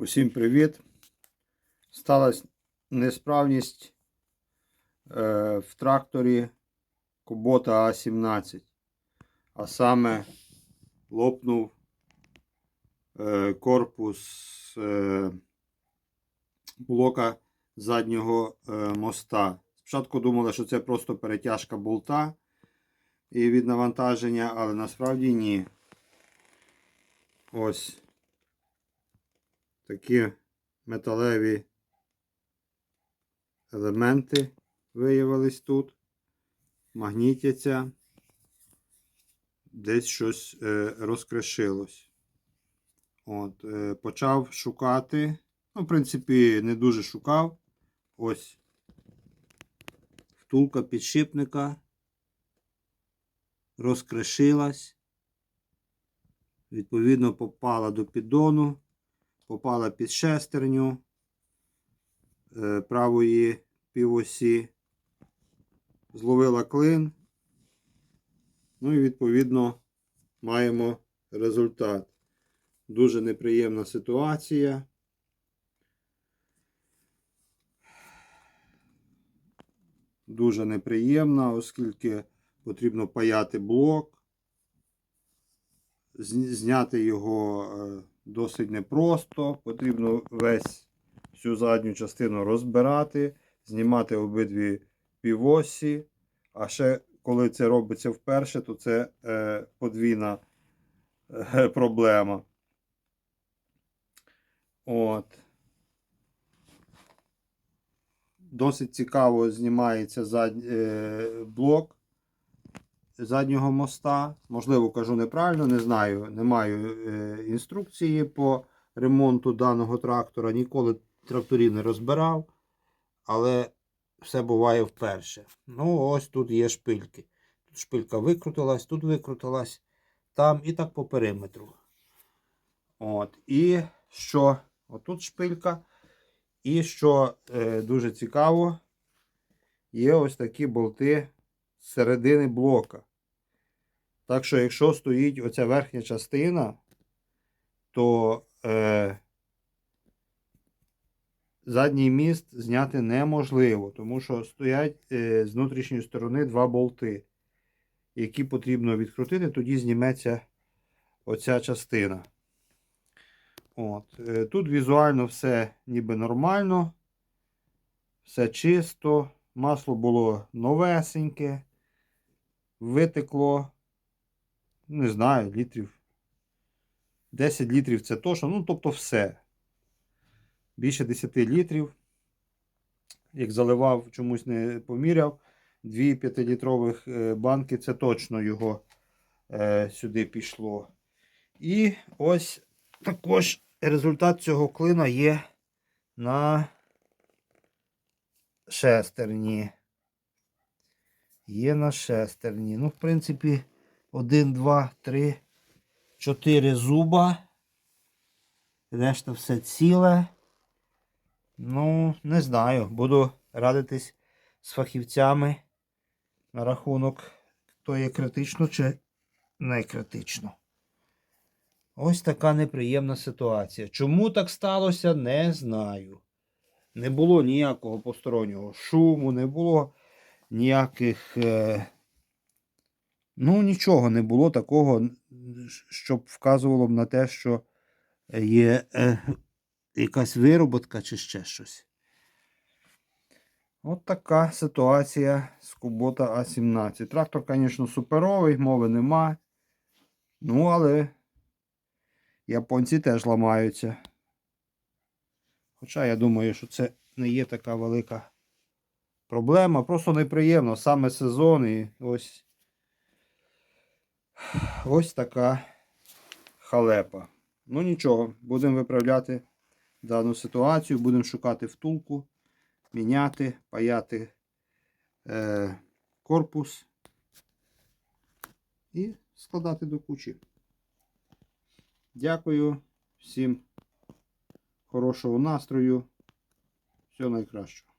Усім привіт! Сталася несправність е, в тракторі Кубота А17. А саме лопнув е, корпус е, блока заднього е, моста. Спочатку думали, що це просто перетяжка болта і від навантаження, але насправді ні. Ось такі металеві елементи виявились тут, магнітяться, десь щось е, розкрешилось. От, е, почав шукати. Ну, в принципі, не дуже шукав. Ось втулка підшипника розкрешилась. Відповідно, попала до піддону попала під шестерню е, правої півосі, зловила клин. Ну і відповідно маємо результат. Дуже неприємна ситуація. Дуже неприємна, оскільки потрібно паяти блок, зняти його е, досить непросто. Потрібно весь всю задню частину розбирати, знімати обидві півосі. А ще коли це робиться вперше, то це е, подвійна е, проблема. От. Досить цікаво знімається зад... е, блок заднього моста. Можливо, кажу неправильно, не знаю. Не маю е, інструкції по ремонту даного трактора. Ніколи тракторів не розбирав, але все буває вперше. Ну, ось тут є шпильки. Тут шпилька викрутилась, тут викрутилась, там і так по периметру. От. І що? Отут шпилька. І що е, дуже цікаво, є ось такі болти з середини блока. Так що, якщо стоїть оця верхня частина, то е, задній міст зняти неможливо, тому що стоять е, з внутрішньої сторони два болти, які потрібно відкрутити, тоді зніметься оця частина. От. е, Тут візуально все ніби нормально, все чисто, масло було новесеньке, витекло не знаю, літрів. 10 літрів це точно, ну, тобто все. Більше 10 літрів. Як заливав, чомусь не поміряв. Дві 5-літрових е, банки це точно його е, сюди пішло. І ось також результат цього клина є на шестерні. Є на шестерні. Ну, в принципі. Один, два, три, чотири зуба. Решта все ціле. Ну, не знаю. Буду радитись з фахівцями на рахунок, то є критично чи не критично. Ось така неприємна ситуація. Чому так сталося, не знаю. Не було ніякого постороннього шуму, не було ніяких. Е Ну, нічого не було такого, щоб вказувало б на те, що є е, якась вироботка чи ще щось. От така ситуація з Кубота А17. Трактор, звісно, суперовий, мови нема. Ну, але японці теж ламаються. Хоча я думаю, що це не є така велика проблема. Просто неприємно. Саме сезон і ось. Ось така халепа. Ну нічого, будемо виправляти дану ситуацію, будемо шукати втулку, міняти, паяти е, корпус і складати до кучі. Дякую всім хорошого настрою. Всього найкращого.